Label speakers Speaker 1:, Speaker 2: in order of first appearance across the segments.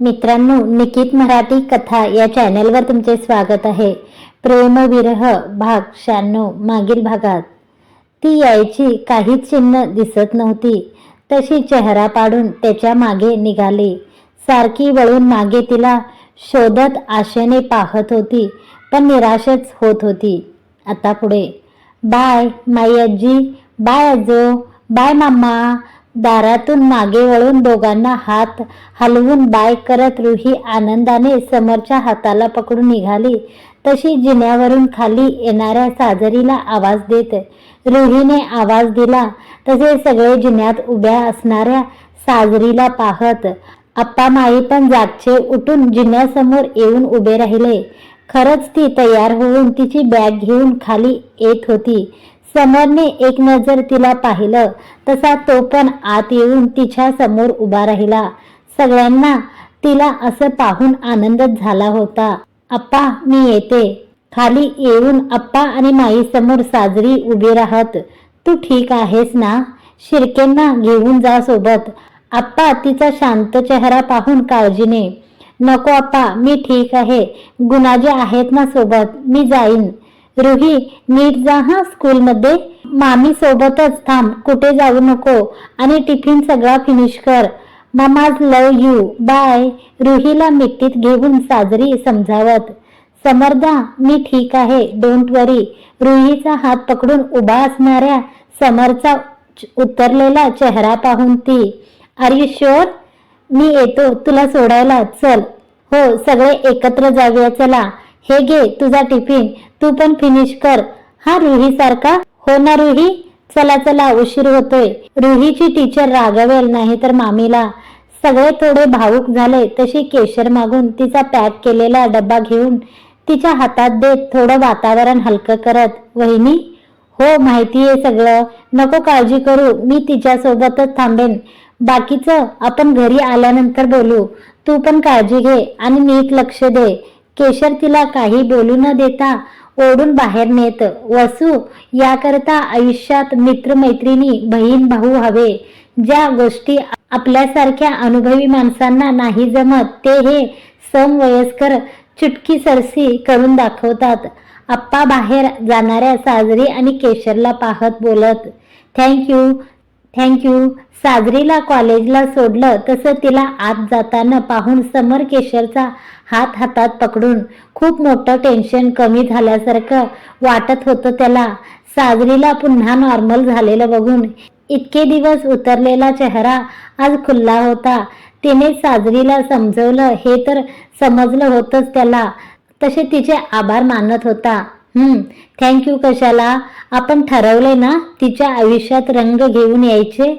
Speaker 1: मित्रांनो निकित मराठी कथा या चॅनलवर तुमचे स्वागत आहे. प्रेमविरह भाग शहाण्णव मागील भागात. ती यायची काहीच चिन्ह दिसत नव्हती. तशी चेहरा पाडून त्याच्यामागे निघाली. सारखी वळून मागे तिला शोधत आशेने पाहत होती पण निराशच होत होती. आता पुढे. बाय माई आजी बाय आजो. बाय मामा. दारातून मागे वळून दोघांना हात हलवून बाय करत रुही आनंदाने समोरच्या हाताला पकडून निघाली. तशी जिन्यावरून खाली येणाऱ्या साजरीला आवाज देत रुहीने आवाज दिला. तसे सगळे जिन्यात उभ्या असणाऱ्या साजरीला पाहत आप्पा माई पण जागचे उठून जिन्यासमोर येऊन उभे राहिले. खरंच ती तयार होऊन तिची बॅग घेऊन खाली येत होती. समरने एक नजर तिला पाहिलं तसा तो पण आत येऊन तिच्या समोर उभा राहिला. सगळ्यांना तिला असं पाहून आनंदच झाला होता. अप्पा मी येते. खाली येऊन अप्पा आणि माई समोर साजरी उभी राहत. तू ठीक आहेस ना? शिरकेंना घेऊन जा सोबत. आप्पा तिचा शांत चेहरा पाहून काळजीने नको आप्पा मी ठीक आहे. गुणाजी आहेत ना सोबत. मी जाईन. रुही नीट जा हा स्कूलमध्ये. मामी सोबतच थांब कुठे जाऊ नको आणि टिफिन सगळा फिनिश कर. ममाज लव यू बाय रुहीला मिठीत घेऊन साजरी समजावत. समर्दा मी ठीक आहे डोंट वरी रुहीचा हात पकडून उभा असणाऱ्या समरचा उतरलेला चेहरा पाहून ती. आर यू शुअर मी येतो तुला सोडायला. चल. हो सगळे एकत्र जाऊया चला. हे घे तुझा टिफिन. तू पण फिनिश कर. हा रुही सारखा हो ना रुही? चला चला उशीर होतोय. रुहीची टीचर रागवेल नाही तर मामीला. सगळे थोडे भावूक झाले तशी केशर मागून तिचा पॅक केलेला डब्बा घेऊन तिच्या हातात देत थोडं वातावरण हलकं करत वहिनी हो माहिती आहे सगळं. नको काळजी करू मी तिच्यासोबतच थांबेन. बाकीचं आपण घरी आल्यानंतर बोलू. तू पण काळजी घे आणि नीट लक्ष दे. केशर तिला काही बोलू न देता ओढून बाहेर नेत. वसू याकरता आयुष्यात मित्रमैत्रिणी बहीण भाऊ हवे. ज्या गोष्टी आपल्यासारख्या अनुभवी माणसांना नाही जमत ते हे समवयस्कर चुटकी सरसी करून दाखवतात. आप्पा बाहेर जाणाऱ्या साजरी आणि केशरला पाहत बोलत थँक्यू थँक्यू साजरीला कॉलेजला सोडलं तसं तिला आत जाताना पाहून समर केशरचा हात हातात पकडून खूप मोठं टेन्शन कमी झाल्यासारखं वाटत होतं त्याला. साजरीला पुन्हा नॉर्मल झालेलं बघून इतके दिवस उतरलेला चेहरा आज खुल्ला होता. तिने साजरीला समजवलं हे तर समजलं होतंच त्याला. तसे तिचे आभार मानत होता. थँक्यू कशाला? आपण ठरवले ना तिच्या आयुष्यात रंग घेऊन यायचे.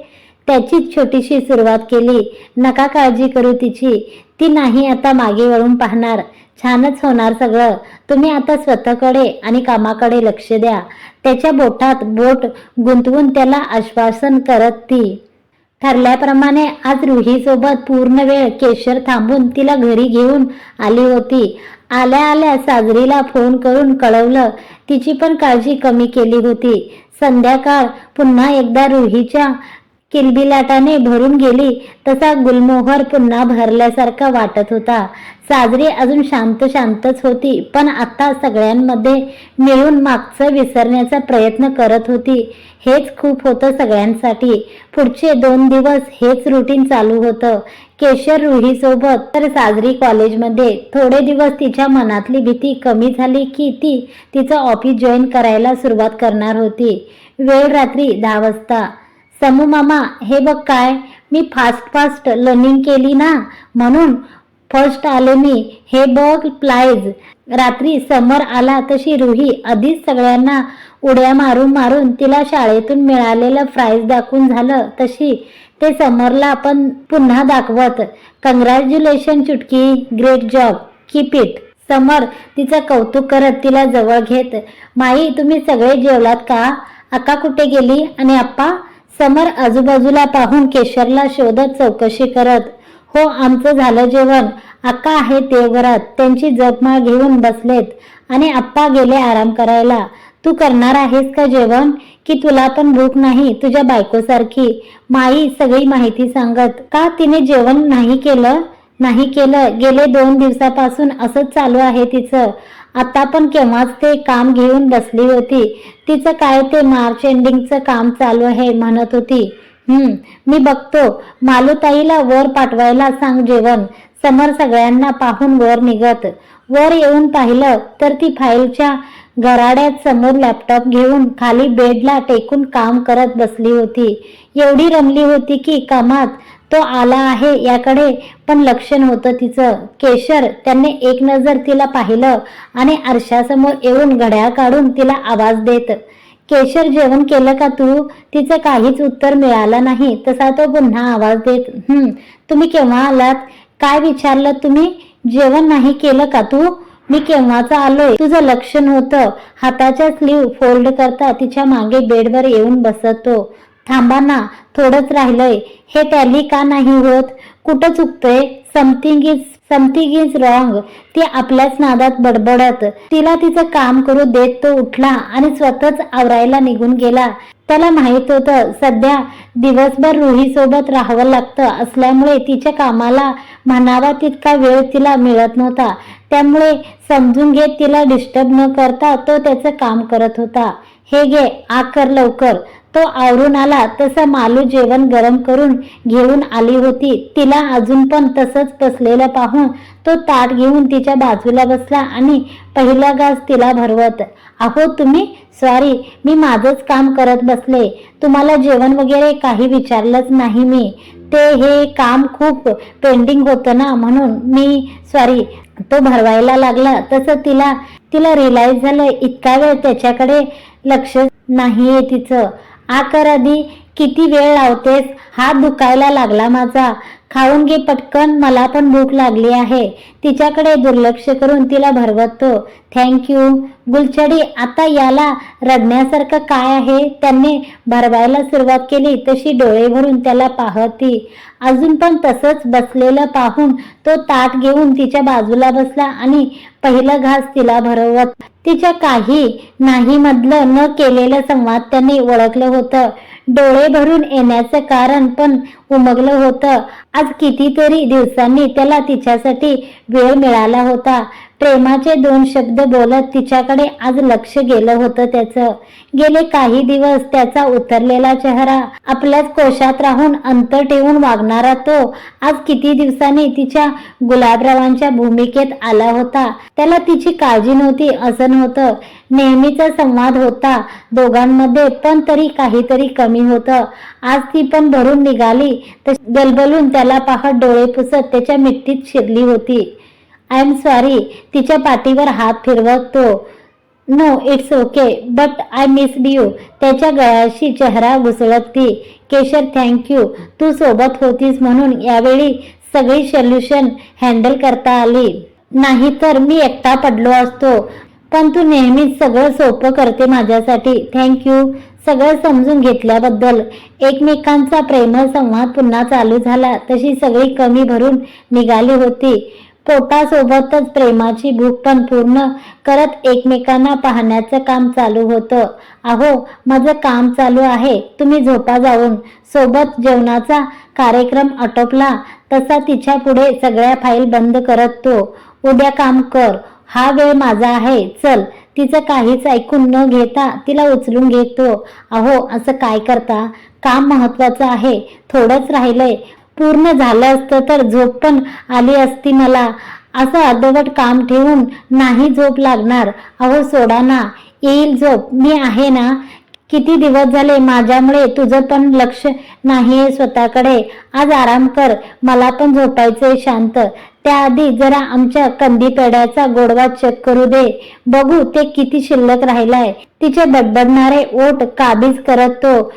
Speaker 1: त्याचीच छोटीशी सुरुवात केली. नका काळजी करू तिची. ती नाही आता मागे वळून पाहणार. छानच होणार सगळं. तुम्ही आता स्वतःकडे आणि कामाकडे लक्ष द्या. त्याच्या बोटात बोट गुंतवून त्याला आश्वासन करत ती. ठरल्याप्रमाणे आज रुहीसोबत पूर्ण वेळ केशर थांबून तिला घरी घेऊन आली होती. आल्या आल्या साजरीला फोन करून कळवलं. तिची पण काळजी कमी केली होती. संध्याकाळ पुन्हा एकदा रुहीच्या किलबिलाटाने भरून गेली तसा गुलमोहर पुन्हा भरल्यासारखा वाटत होता. साजरी अजून शांत शांतच होती पण आता सगळ्यांमध्ये मिळून मागचं विसरण्याचा प्रयत्न करत होती. हेच खूप होतं सगळ्यांसाठी. पुढचे दोन दिवस हेच रुटीन चालू होतं. केशर रुहीसोबत तर साजरी कॉलेजमध्ये. थोडे दिवस तिच्या मनातली भीती कमी झाली की ती तिचं ऑफिस जॉईन करायला सुरुवात करणार होती. वेळ रात्री दहा वाजता. समू मामा हे बघ काय मी फास्ट फास्ट लर्निंग केली ना म्हणून फर्स्ट आले मी. हे बघ प्लायज रात्री समर आला तशी रुही आधीच सगळ्यांना उड्या मारून मारून तिला शाळेतून मिळालेलं प्राईज दाखवून झालं तशी. ते समरला आपण पुन्हा दाखवत. कंग्रॅच्युलेशन चुटकी. ग्रेट जॉब कीप इट समर तिचं कौतुक करत तिला जवळ घेत. माई तुम्ही सगळे जेवलात का? अक्का कुठे गेली? आणि आप्पा समर आजूबाजूला पाहून केशरला शोधत चौकशी करत हो आमचं झालं जेवण. अक्का आहे देवघरात. त्यांची जपमाळ घेऊन बसलेत. आणि आप्पा गेले आराम करायला. तू करणार आहेस का जेवण? की तुला पण भूक नाही तुझ्या बायकोसारखी? माई सगळी माहिती सांगत का तिने जेवण नाही केलं? नाही केलं? गेले दोन दिवसापासून असंच चालू आहे तिचं. आता पण केव्हाच ते काम घेऊन बसली होती. तिचं काय ते मार्च एंडिंगचं काम चालू आहे म्हणत होती. हम्म मी बघतो. मालुताईला वर पाठवायला सांग जेवण. समोर सगळ्यांना पाहून वर निघत. वर येऊन पाहिलं तर ती फाईलच्या घराड्यात समोर लॅपटॉप घेऊन खाली बेडला टेकून काम करत बसली होती. एवढी रमली होती की कामात तो आला आहे याकडे पण लक्ष नव्हतं तिचं. केशर त्याने एक नजर तिला पाहिलं आणि आरशासमोर येऊन घड्याळ काढून तिला आवाज देत केशर जेवण केलं का तू? तिचं काहीच उत्तर मिळालं नाही. तसा तो पुन्हा आवाज देत हम्म तुम्ही केव्हा आलात? काय विचारलं तुम्ही? जेवण नाही केलं का तू? मी केव्हाचा आलोय? तुझं लक्ष नव्हतं. हाताच्या स्लीव फोल्ड करता तिच्यामागे बेडवर येऊन बसत. थांबा ना थोडंच राहिलंय. हे टॅली का नाही होत? कुठं चुकतंय? Something is something is wrong ती आपल्याच नादात बडबडत. तिला तिचं काम करू देत तो उठला आणि स्वतःच आवरायला निघून गेला. त्याला माहीत होतं सध्या दिवसभर रुही सोबत राहावं लागतं. असल्यामुळे तिच्या कामाला म्हणावा तितका वेळ तिला मिळत नव्हता. त्यामुळे समजून घेत तिला डिस्टर्ब न करता तो त्याचं काम करत होता. हे घे आकर लवकर. तो आवरून आला तसं मालू जेवण गरम करून घेऊन आली होती. तिला अजून पण तसंच बसलेलं पाहून तो ताट घेऊन तिच्या बाजूला बसला आणि पहिला गाज तिला भरवत अहो तुम्ही? सॉरी मी माझंच काम करत बसले. तुम्हाला जेवण वगैरे काही विचारलंच नाही मी. ते हे काम खूप पेंडिंग होतं ना म्हणून मी सॉरी तो भरवायला लागला. तसं तिला तिला रिलाईज झालं इतका वेळ त्याच्याकडे लक्ष नाहीये तिचं. आकरादी आधी किती वेळ लावतेस? हात दुखायला लागला माझा. खाऊन घे पटकन मला पण भूक लागली आहे. तिच्याकडे दुर्लक्ष करून तिला भरवतो. थँक्यू गुलछडी आता याला रडण्यासारखं काय आहे? त्यांनी भरवायला सुरुवात केली तशी डोळे भरून त्याला पाहती. अजून पण तसंच बसलेलं पाहून तो ताट घेऊन तिच्या बाजूला बसला आणि पहिलं घास तिला भरवत. तिच्या काही नाही मधलं न केलेलं संवाद त्यांनी ओळखलं होतं. डोळे भरून येण्याचं कारण पण उमगलं होतं. आज कितीतरी दिवसांनी त्याला तिच्यासाठी वेळ मिळाला होता. प्रेमाचे दोन शब्द बोलत तिच्याकडे आज लक्ष गेलं होतं त्याचं. गेले काही दिवस त्याचा उतरलेला चेहरा आपल्याच कोशात राहून अंतर ठेवून वागणारा तो आज किती दिवसांनी तिच्या गुलाबरावांच्या भूमिकेत आला होता. त्याला तिची काळजी नव्हती असं नव्हतं. नेहमीचा संवाद होता दोघांमध्ये पण तरी काहीतरी कमी होतं. आज ती पण भरून निघाली तर गलबलून त्याला पाहत डोळे पुसत त्याच्या मिट्टीत शिरली होती. आय एम सॉरी तिच्या पाठीवर हात फिरवत. तो no it's okay but I missed you त्याच्या गळ्याशी चेहरा घुसळत. ती केशर थँक्यू तू सोबत होतीस म्हणून यावेळी सगळी सोल्युशन हँडल करता आली. नाहीतर मी एकटा पडलो असतो. पण तू नेहमीच सगळं सोपं करते माझ्यासाठी. थँक्यू सगळं समजून घेतल्याबद्दल. एकमेकांचा प्रेमळ संवाद पुन्हा चालू झाला. तशी सगळी कमी भरून निघाली होती. पोटासोबतच प्रेमाची भूक पण पूर्ण करत एकमेकांना पाहण्याचं काम चालू होतं. अहो माझं काम चालू आहे. तुम्ही झोपा जाऊन. सोबत जेवणाचा कार्यक्रम आटोपला. तसा तिच्या पुढे सगळ्या फाईल बंद करत तो. उद्या काम कर. हा वेळ माझा आहे. चल. तिचं काहीच ऐकून न घेता तिला उचलून घेतो. अहो असं काय करता? काम महत्वाचं आहे. थोडंच राहिलंय. पूर्ण झालं असतं तर झोप पण आली असती मला. असं अर्धवट काम ठेवून नाही झोप लागणार. अहो सोडा ना. येईल झोप. मी आहे ना. किती दिवस झाले माझ्यामुळे तुझं पण लक्ष नाहीये स्वतःकडे. आज आराम कर. मला पण झोपायचंय शांत. त्याआधी जरा आमच्या कंदी पेड्याचा गोडवा चेक करू दे. बघू ते किती शिल्लक राहिलाय. तिचे बडबडणारे ओट काबीज करत. तो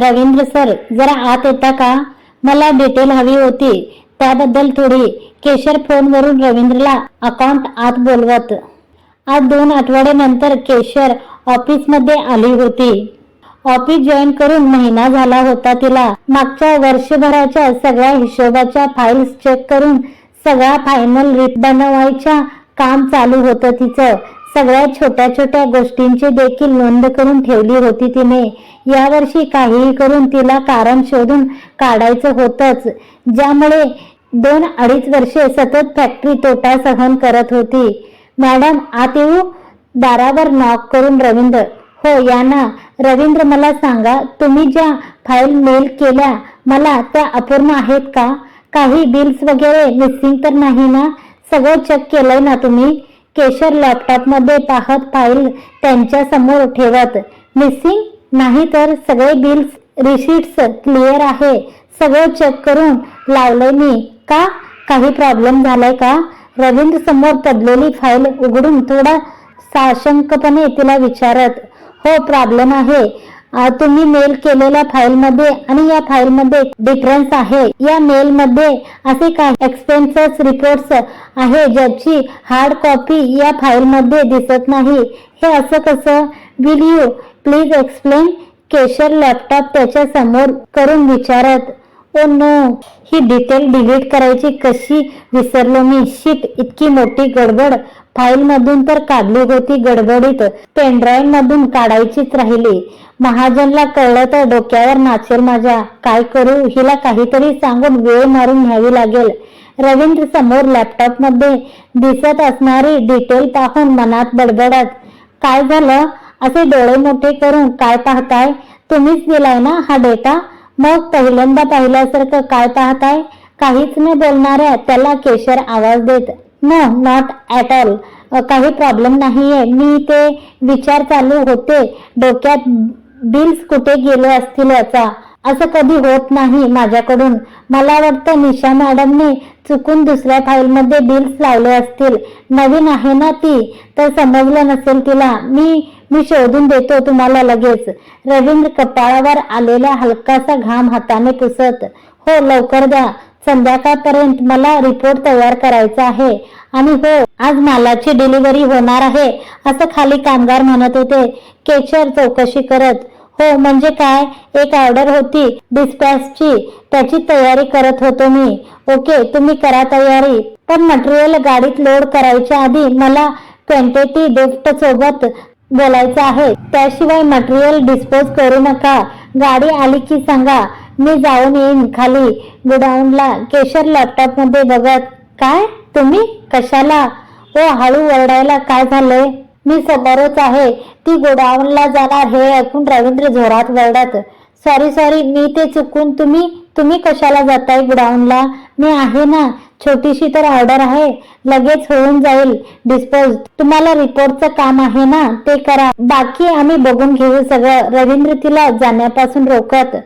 Speaker 1: रवींद्र सर जरा आत येता का? मला डिटेल हवी होती. त्याबद्दल थोडी केशर फोनवरून रवींद्रला अकाउंट आत बोलवत. आज दोन आठवड्यानंतर केशर ऑफिसमध्ये आली होती. ऑफिस जॉईन करून महिना झाला होता तिला. मागच्या वर्षभराच्या सगळ्या हिशोबाच्या फाईल्स चेक करून सगळा फायनल रिट बनवायच्या काम चालू होतं तिचं. सगळ्या छोट्या छोट्या गोष्टींची देखील नोंद करून ठेवली होती तिने. यावर्षी काहीही करून तिला कारण शोधून काढायचं होतंच ज्यामुळे दोन अडीच वर्षे सतत फॅक्टरी तोटा सहन करत होती. मॅडम आत येऊ? दारावर नॉक करून रवींद्र. हो या ना. रवींद्र मला सांगा तुम्ही ज्या फाईल मेल केल्या मला त्या अपूर्ण आहेत का? काही बिल्स वगैरे मिसिंग तर नाही ना? सगळं चेक केलंय ना तुम्ही? केशर लॅपटॉपमध्ये पाहत फाईल त्यांच्यासमोर ठेवत. मिसिंग नाही तर सगळे बिल्स रिसिट्स क्लिअर आहे. सगळं चेक करून लावलंय मी. का? काही प्रॉब्लेम झालाय का? रवींद्र समोर पडलेली फाईल उघडून थोडा साशंकपणे तिला विचारत. हो प्रॉब्लेम आहे. तुम्ही मेल केलेल्या फाईलमध्ये आणि या फाईलमध्ये डिफरन्स आहे. या मेलमध्ये असे काही एक्सपेन्सेस रिपोर्ट्स आहे ज्याची हार्ड कॉपी या फाईलमध्ये दिसत नाही. हे असं कसं? Will you please explain Keshar laptop त्याच्यासमोर करून विचारत oh ओ नो ही डिटेल डिलीट करायची कशी? विसरलो मी. शीट इतकी मोठी गडबड. फाईल मधून तर काढली होती गडबडीत. पेनड्राईव्ह मधून काढायचीच राहिली. महाजनला कळलं तर डोक्यावर नाचेल माझ्या. काय करू? हिला काहीतरी सांगून वेळ मारून घ्यावी लागेल. रवींद्र समोर लॅपटॉपमध्ये दिसत असणारी डिटेल पाहून मनात बडबडत काय झालं? असे डोळे मोठे करून काय पाहताय? तुम्हीच दिलाय ना हा डेटा? मग पहिल्यांदा पाहिल्यासारखं काय पाहताय? काहीच न बोलणाऱ्या त्याला केशर आवाज देत नो नॉट ॲट ऑल काही प्रॉब्लेम नाही आहे मी ते विचार चालू होते. डोक्यात बिल्स कुठे गेले असतील याचा? असं कधी होत नाही माझ्याकडून. मला वाटतं निशा मॅडमने चुकून दुसऱ्या फाईलमध्ये बिल्स लावले असतील. नवीन आहे ना ती? तर समजलं नसेल तिला. मी मी शोधून देतो तुम्हाला लगेच. रवींद्र कपाळावर आलेला हलकासा घाम हाताने पुसत. हो लवकर द्या. संध्याकाळपर्यंत मला रिपोर्ट तयार करायचा आहे. आणि हो आज मालाची डिलिव्हरी होणार आहे असं खाली कामगार म्हणत होते. केचर चौकशी करत हो म्हणजे काय? एक ऑर्डर होती डिस्पॅचची त्याची तयारी करत होतो मी. ओके तुम्ही करा तयारी. पण मटेरियल गाडीत लोड करायच्या आधी मला क्वांटिटी गिफ्ट सोबत बोलायचं आहे. त्याशिवाय मटेरियल डिस्पोज करू नका. गाडी आली की सांगा मी जाऊन येईन खाली. गोडाऊनला केशर लॅपटॉपमध्ये बघत. काय? तुम्ही? कशाला? ओ हळू ओरडायला काय झालंय? मी समोरच आहे. ती गोडाऊनला जाणार हे ऐकून रवींद्र जोरात वरडत सॉरी सॉरी मी ते चुकून तुम्ही तुम्ही कशाला जाताय गोडाऊनला? मी आहे ना छोटीशी तर ऑर्डर आहे. लगेच होऊन जाईल. डिस्पोज तुम्हाला रिपोर्टचं काम आहे ना ते करा. बाकी आम्ही बघून घेऊ सगळं. रवींद्र तिला जाण्यापासून रोखत.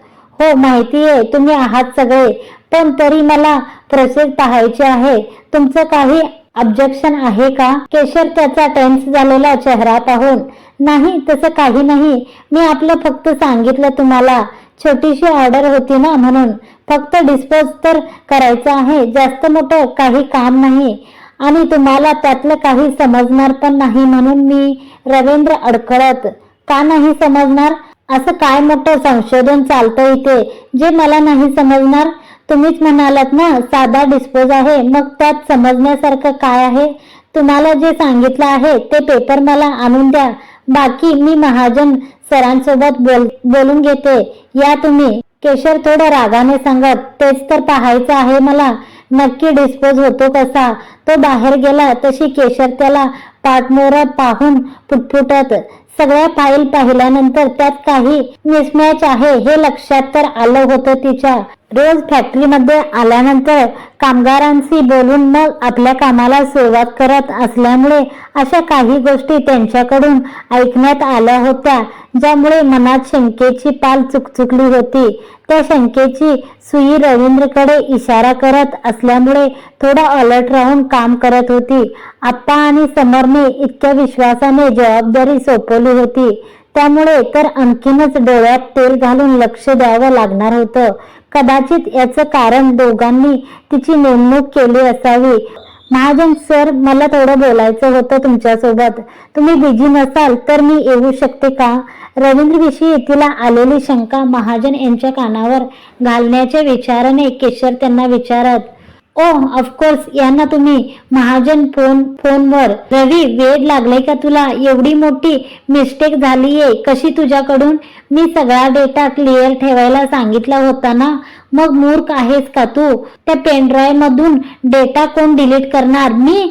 Speaker 1: हो माहितीये तुम्ही आहात सगळे. पण तरी मला प्रोसेस पाहायची आहे. तुमचं काही ऑब्जेक्शन आहे का? केशर त्याचा टेन्स झालेला चेहरा पाहून. नाही तसं काही नाही. मी आपलं फक्त सांगितलं तुम्हाला. छोटीशी ऑर्डर होती ना म्हणून. फक्त डिस्पोज तर करायचं आहे. जास्त मोठं काही काम नाही. आणि तुम्हाला त्यातलं काही समजणार पण नाही म्हणून मी रवींद्र अडखळत का नाही समजणार? असं काय मोठं संशोधन चालतं इथे? जे मला नाही समजणार तुम्हीच म्हणालात ना साधा डिस्पोज आहे. मग त्यात समजण्यासारखं काय आहे? तुम्हाला जे सांगितलं आहे ते पेपर मला आणून द्या. बाकी मी महाजन सरांसोबत बोल बोलून घेते. या तुम्ही. केशर थोडं रागाने सांगत तेच तर पाहायचं आहे मला. नक्की डिस्पोज होतो कसा? तो बाहेर गेला. तशी केशर त्याला पाठमोरा पाहून पुटपुटत सगळ्या फाईल पाहिल्यानंतर त्यात काही मिसमॅच आहे हे लक्षात तर आलं होतं तिच्या. रोज फॅक्टरीमध्ये आल्यानंतर कामगारांशी बोलून मग आपल्या कामाला सुरुवात करत असल्यामुळे अशा काही गोष्टी त्यांच्याकडून ऐकण्यात आल्या होत्या ज्यामुळे मनात शंकेची पाल चुकचुकली होती. त्या शंकेची सुई रवींद्रकडे इशारा करत असल्यामुळे थोडा अलर्ट राहून काम करत होती. आप्पा आणि समरने इतक्या विश्वासाने जबाबदारी सोपवली होती. त्यामुळे तर आणखीनच डोळ्यात तेल घालून लक्ष द्यावं लागणार होतं. कदाचित याचं कारण दोघांनी तिची नेमणूक केली असावी. महाजन सर मला थोडं बोलायचं होतं तुमच्यासोबत. तुम्ही बिझी नसाल तर मी येऊ शकते का? रवींद्रविषयी तिला आलेली शंका महाजन यांच्या कानावर घालण्याच्या विचाराने केशर त्यांना विचारत ओ ऑफकोर्स यांना तुम्ही महाजन फोन फोनवर रवी वेळ लागलाय का तुला? एवढी मोठी मिस्टेक झालीये. कशी तुझ्याकडून? मी सगळा डेटा क्लिअर ठेवायला सांगितला होता ना? मग मूर्ख आहेस का तू? त्या पेनड्राईव्ह मधून डेटा कोण डिलीट करणार? मी?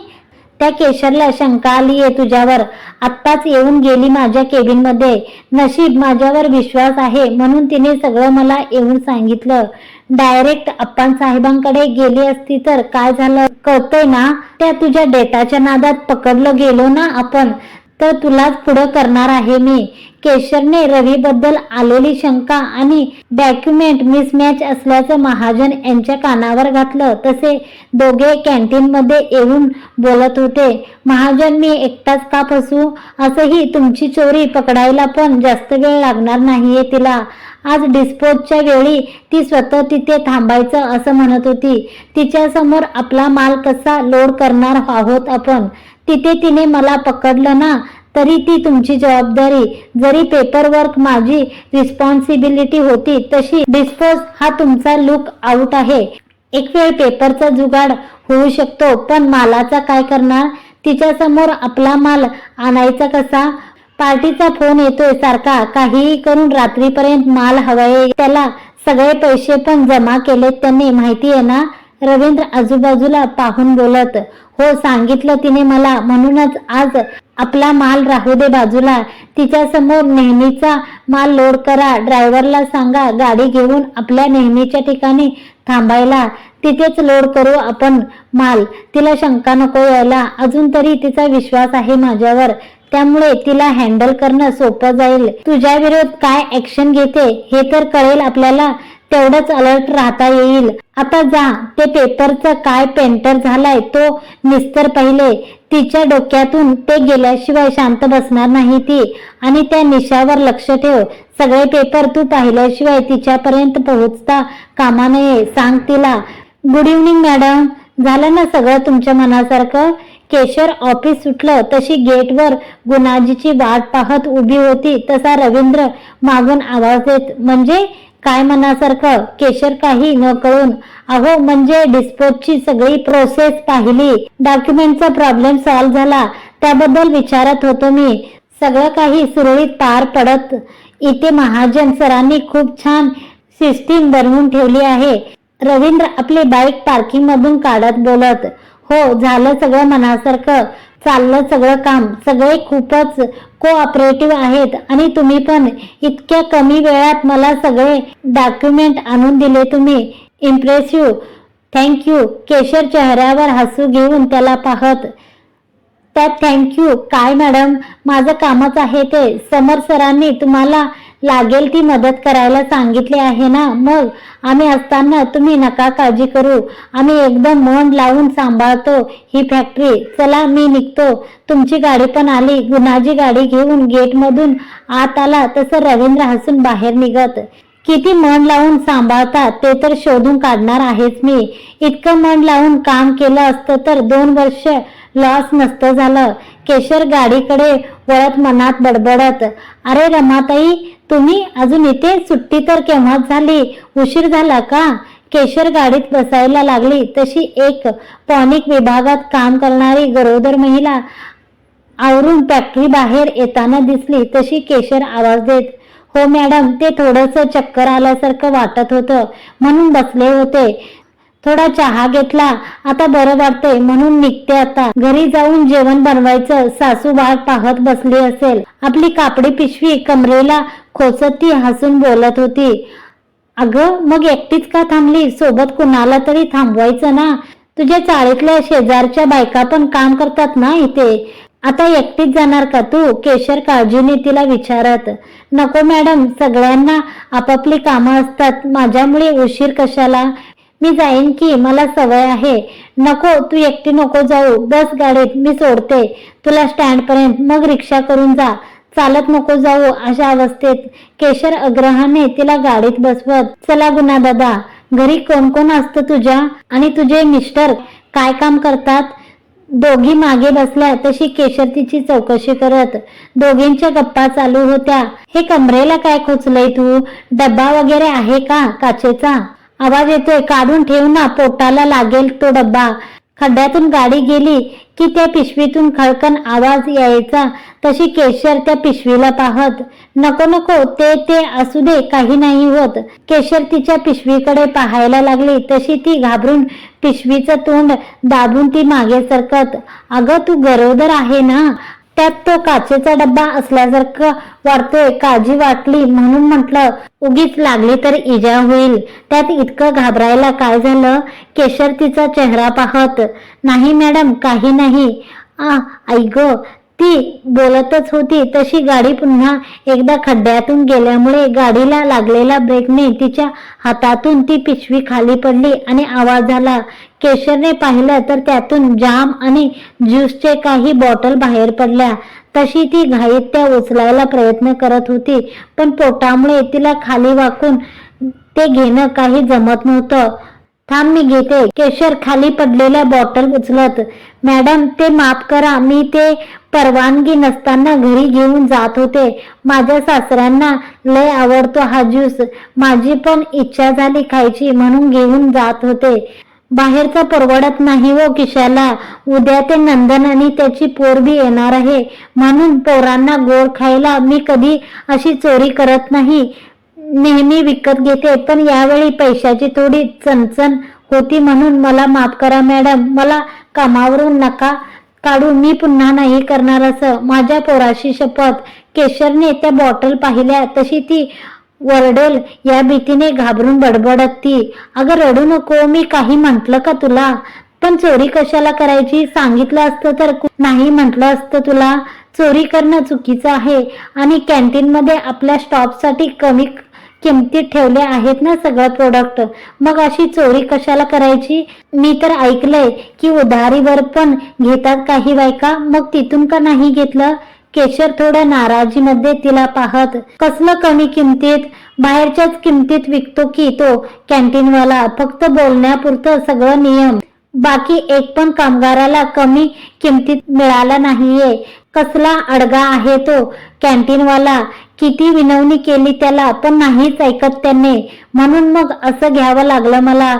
Speaker 1: त्या केशरला शंका आली आहे तुझ्यावर. आत्ताच येऊन गेली माझ्या केबिनमध्ये. नशीब माझ्यावर विश्वास आहे म्हणून तिने सगळं मला येऊन सांगितलं. डायरेक्ट अप्पान साहेबांकडे गेली असती तर काय झालं? कळतंय ना? त्या तुझ्या डेटाच्या नादात पकडलं गेलो ना आपण? तर तुलाच पुढं करणार आहे मी. केशरने रवीबद्दल आलेली शंका आणि डॉक्युमेंट मिसमॅच असल्याचं महाजन यांच्या कानावर घातलं. तसे दोघे कॅन्टीन मध्ये येऊन बोलत होते. महाजन मी एकटाच का फसू? असंही तुमची चोरी पकडायला पण जास्त वेळ लागणार नाहीये तिला. आज डिस्पोजच्या वेळी ती स्वतः तिथे थांबायचं असं म्हणत होती. तिच्यासमोर आपला माल कसा लोड करणार आहोत आपण? तिथे तिने मला पकडलं ना तरी ती तुमची जबाबदारी. जरी पेपरवर्क माझी रिस्पॉन्सिबिलिटी होती तशी डिस्पोज हा तुमचा लुक आउट आहे. एक वेळ पेपरचा जुगाड होऊ शकतो पण मालाचा काय करणार? तिच्या समोर आपला माल आणायचा कसा? पार्टीचा फोन येतोय सारखा काहीही करून रात्रीपर्यंत माल हवाय त्याला सगळे पैसे पण जमा केलेत त्यांनी माहिती आहे ना? रवींद्र आजूबाजूला पाहून बोलत हो सांगितलं तिने मला. म्हणूनच आज आपला माल राहू दे बाजूला. तिच्या समोर नेहमीचा माल लोड करा. ड्रायव्हरला सांगा गाडी घेऊन आपल्या नेहमीच्या ठिकाणी थांबायला. तिथेच लोड करू आपण माल. तिला शंका नको यायला. अजून तरी तिचा विश्वास आहे माझ्यावर. त्यामुळे तिला हँडल करणं सोपं जाईल. तुझ्या विरोध काय ऍक्शन घेते हे तर कळेल आपल्याला. तेवढंच अलर्ट राहता येईल. आता जा ते पेपरचं काय पेंटर झालाय तो निस्तर पहिले. तिच्या डोक्यातून ते गेल्याशिवाय शांत बसणार नाही ती. आणि त्या निशावर लक्ष ठेव. सगळे पेपर तू पाहिल्याशिवाय तिच्यापर्यंत पोहोचता कामा नये सांग तिला. गुड इव्हनिंग मॅडम झालं ना सगळं तुमच्या मनासारखं? केशर ऑफिस सुटलं तशी गेटवर गुणाजीची वाट पाहत उभी होती तसा रवींद्र मागून आवाज देत म्हणजे काय मनासारखं केशर काही न कळून अहो म्हणजे डिस्पोजची सगळी प्रोसेस पाहिली. डॉक्युमेंटचा प्रॉब्लेम सॉल्व्ह झाला. त्याबद्दल विचारत होतो मी. सगळं काही सुरळीत पार पडत. इथे महाजन सरांनी खूप छान सिस्टीम बनवून ठेवली आहे. रवींद्र आपली बाईक पार्किंग मधून काढत बोलत हो झालं सगळं मनासारखं. चाललं सगळं काम सगळे खूपच कोऑपरेटिव्ह आहेत आणि तुम्ही पण इतक्या कमी वेळात मला सगळे डॉक्युमेंट आणून दिले तुम्ही. इम्प्रेसिव्ह थँक्यू केशर चेहऱ्यावर हसू घेऊन त्याला पाहत त्यात थँक्यू काय मॅडम माझं कामच आहे ते. समर सरांनी तुम्हाला लागेल ती मदत करायला सांगितले आहे ना? मग आम्ही असताना तुम्ही नका काळजी करू. आम्ही एकदम मन लावून सांभाळतो ही फॅक्टरी चला मी निघतो. तुमची गाडी पण आली. गुणाजी गाडी घेऊन गेटमधून आत आला. तसं रवींद्र हसून बाहेर निघत. किती मन लावून सांभाळतात ते तर शोधून काढणार आहेच मी. इतकं मन लावून काम केलं असतं तर दोन वर्ष लॉस नसतं झालं. केशर गाडीकडे वळत मनात बडबडत अरे रमाताई तुम्ही अजून इथे सुट्टी तर केव्हाच झाली? उशीर झाला का? केशर गाडीत बसायला लागली. तशी एक पॉनिक विभागात काम करणारी गरोदर महिला आवरून फॅक्टरी बाहेर येताना दिसली. तशी केशर आवाज देत हो मॅडम ते थोडस चक्कर आल्यासारखं वाटत होतं. म्हणून बसले होते. थोडा चहा घेतला. आता बरं वाटतंय. म्हणून निघते आता. घरी जाऊन जेवण बनवायचं. सासू वाट पाहत बसली असेल. आपली कापडी पिशवी कमरेला खोचत ती हसून बोलत होती. अगं मग एकटीच का थांबली? सोबत कुणाला तरी थांबवायचं ना? तुझ्या चाळीतल्या शेजारच्या बायका पण काम करतात ना इथे? आता एकटीच जाणार का तू? केशर काळजीने तिला विचारत. नको मॅडम सगळ्यांना आपापली कामं असतात. माझ्यामुळे उशीर कशाला? मी जाईन की मला सवय आहे. नको तू एकटी नको जाऊ. बस गाडीत मी सोडते. तुला स्टँडपर्यंत मग रिक्षा करून जा. चालत नको जाऊ अशा अवस्थेत. केशर अग्रहाने तिला गाडीत बसवत चला गुन्हा दादा घरी कोण कोण असतं तुझ्या? आणि तुझे मिस्टर काय काम करतात? दोघी मागे बसल्या तशी केशर तिची चौकशी करत. दोघींच्या गप्पा चालू होत्या. हे कमरेला काय खोचलंय तू? डब्बा वगैरे आहे का? काचेचा? आवाज येतोय काढून ठेव ना पोटाला लागेल तो डब्बा. खड्ड्यातून गाडी गेली की त्या पिशवीतून खळकन आवाज यायचा. तशी केशर त्या पिशवीला पाहत. नको नको ते ते असू दे काही नाही होत. केशर तिच्या पिशवीकडे पाहायला लागली. तशी ती घाबरून पिशवीचं तोंड दाबून ती मागे सरकत. अगं तू गरोदर आहे ना? त्यात तो काचेचा डब्बा असल्यासारखं वाटतोय काळजी वाटली म्हणून म्हटलं उगीच लागली तर इजा होईल. त्यात इतकं घाबरायला काय झालं? केशर तिचा चेहरा पाहत नाही मॅडम काही नाही. आ आई ग ती बोलतच होती. तशी गाडी पुन्हा एकदा खड्ड्यातून गेल्यामुळे गाडीला लागलेला ब्रेकने तिच्या हातातून ती पिशवी खाली पडली आणि आवाज झाला केशरने पाहिलं तर त्यातून जाम आणि ज्यूसचे काही बॉटल बाहेर पडल्या. तशी ती घाईत त्या उचलायला प्रयत्न करत होती पण पोटामुळे तिला खाली वाकून ते घेणं काही जमत नव्हतं. थांब मी घेते. केशर खाली पडलेल्या बॉटल उचलत मॅडम ते माफ करा. मी ते परवानगी नसताना घरी घेऊन जात होते. माझ्या सासऱ्यांना लय आवडतो हा ज्यूस. माझी पण इच्छा झाली खायची म्हणून घेऊन जात होते. बाहेरचा परवडत नाही हो किशाला. उद्या ते नंदन आणि त्याची पोर बी येणार आहे. म्हणून पोरांना गोड खायला मी कधी अशी चोरी करत नाही. नेहमी विकत घेते पण यावेळी पैशाची थोडी चणचण होती म्हणून मला माफ करा मॅडम मला कामावरून नका काढू मी पुन्हा नाही करणार असं. माझ्या पोराशी शपथ केशरने त्या बॉटल पाहिल्या तशी ती वरडेल या भीतीने घाबरून बडबडत ती. अगं रडू नको मी काही म्हंटल का तुला? पण चोरी कशाला करायची? सांगितलं असतं तर नाही म्हटलं असतं तुला? चोरी करणं चुकीचं आहे आणि कॅन्टीनमध्ये आपल्या स्टॉपसाठी कमी किमतीत ठेवले आहेत ना सगळं प्रोडक्ट मग अशी चोरी कशाला करायची? मी तर ऐकलंय की उधारीवर पण घेतात काही बायका. मग तिथून का नाही घेतलं? केशर थोड्या नाराजीमध्ये तिला पाहत कसलं कमी किमतीत? बाहेरच्याच किमतीत विकतो की तो? कॅन्टीनवाला फक्त बोलण्यापुरतं सगळं नियम. बाकी एक पण कामगाराला कमी किमतीत मिळाला नाहीये. कसला अडगा आहे तो? कॅन्टीनवाला किती विनवणी केली त्याला पण नाहीच ऐकत त्याने. म्हणून मग असं घ्यावं लागलं मला.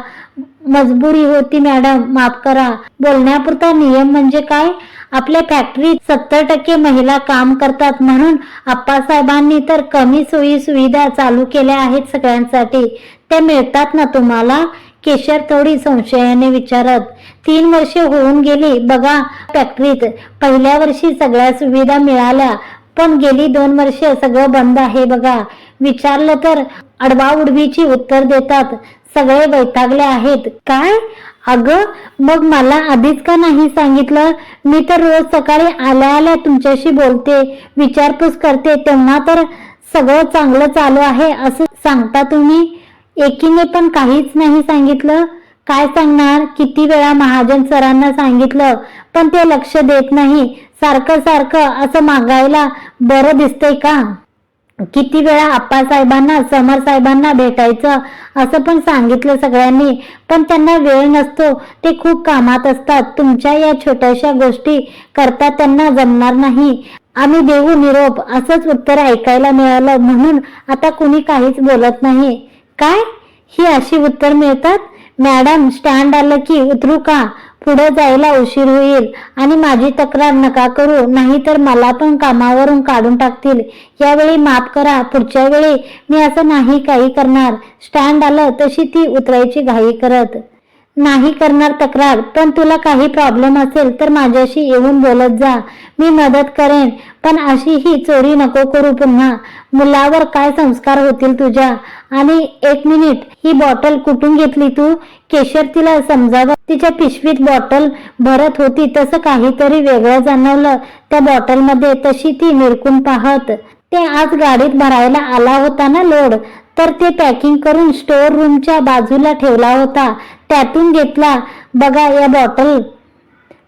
Speaker 1: मजबुरी होती मॅडम माफ करा. बोलण्यापुरता नियम म्हणजे काय? आपल्या फॅक्टरीत सत्तर टक्के महिला काम करतात म्हणून आप्पासाहेबांनी तर कमी सोयी सुविधा चालू केल्या आहेत सगळ्यांसाठी. त्या मिळतात ना तुम्हाला? केशर थोडी संशयाने विचारत तीन वर्षे होऊन गेली बघा फॅक्टरीत पहिल्या वर्षी सगळ्या सुविधा मिळाल्या पण गेली दोन वर्ष सगळं बंद आहे बघा. विचारलं तर अडवाउडवीची उत्तर देतात. सगळे वैतागले आहेत. काय? अगं मग मला आधीच का नाही सांगितलं? मी तर रोज सकाळी आल्या आल्या तुमच्याशी बोलते विचारपूस करते तेव्हा तर सगळं चांगलं चालू आहे असं सांगता तुम्ही? एकीने पण काहीच नाही सांगितलं. काय सांगणार? किती वेळा महाजन सरांना सांगितलं पण ते लक्ष देत नाही. सारखं सारखं असं मागायला बरं दिसतंय का? किती वेळा आप्पासाहेबांना समर साहेबांना भेटायचं असं पण सांगितलं सगळ्यांनी पण त्यांना वेळ नसतो. ते खूप कामात असतात. तुमच्या या छोट्याशा गोष्टी करता त्यांना जमणार नाही. आम्ही देऊ निरोप असंच उत्तर ऐकायला मिळालं म्हणून आता कुणी काहीच बोलत नाही. काय? ही अशी उत्तर मिळतात? मॅडम स्टँड आलं की उतरू का? पुढे जायला उशीर होईल आणि माझी तक्रार नका करू नाहीतर मला पण कामावरून काढून टाकतील. यावेळी माफ करा पुढच्या वेळी मी असं नाही काही करणार. स्टँड आलं तशी ती उतरायची घाई करत. नाही करणार तक्रार पण तुला काही प्रॉब्लेम असेल तर माझ्याशी येऊन बोलत जा. मी मदत करेन. पण अशी ही चोरी नको करू पुन्हा. मुलावर काय संस्कार होतील तुझ्या? आणि एक मिनिट ही बॉटल कुठून घेतली तू? केशर तिला समजावं तिच्या पिशवीत बॉटल भरत होती तसं काहीतरी वेगळं जाणवलं. त्या बॉटलमध्ये तशी ती निरकून पाहत. ते आज गाडीत भरायला आला होता ना लोड? तर ते पॅकिंग करून स्टोअर रूमच्या बाजूला ठेवला होता. त्यातून घेतला बघा या बॉटल.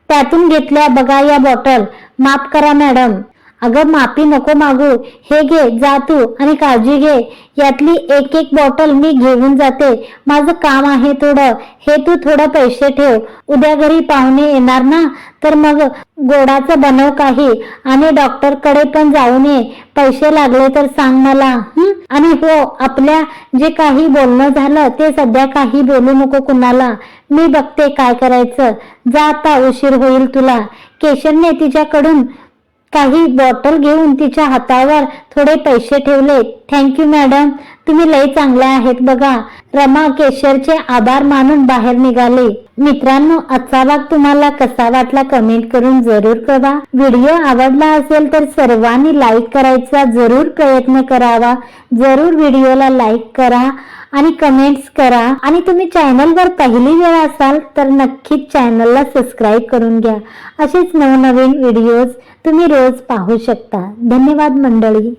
Speaker 1: त्यातून घेतल्या बघा या बॉटल. माफ करा मॅडम. अगं माफी नको मागू. हे घे जा तू आणि काळजी घे. यातली एक एक बॉटल मी घेऊन जाते. माझं काम आहे थोडं. हे तू थोडं पैसे ठेव. उद्या घरी पाहुणे येणार ना? तर मग गोडाचं बनव काही. आणि डॉक्टरकडे पण जाऊ नये पैसे लागले तर सांग मला आणि हो आपल्या जे काही बोलणं झालं ते सध्या काही बोलू नको कुणाला. मी बघते काय करायचं. जा आता उशीर होईल तुला. केशरने तिच्याकडून काही बॉटल घेऊन तिच्या हातावर थोडे पैसे ठेवले. थँक्यू मॅडम तुम्ही लय चांगल्या आहेत बघा. रमा केशरचे आभार मानून बाहेर निघाले. मित्रांनो आजचा भाग तुम्हाला कसा वाटला कमेंट करून जरूर कळवा. व्हिडिओ आवडला असेल तर सर्वांनी लाईक करायचा जरूर प्रयत्न करावा. जरूर व्हिडिओला लाईक करा. आणि कमेंट्स करा. आणि तुम्ही चॅनलवर पहिली वेळ असाल तर नक्कीच चॅनलला सबस्क्राईब करून घ्या. असेच नवनवीन व्हिडिओज तुम्ही रोज पाहू शकता. धन्यवाद मंडळी.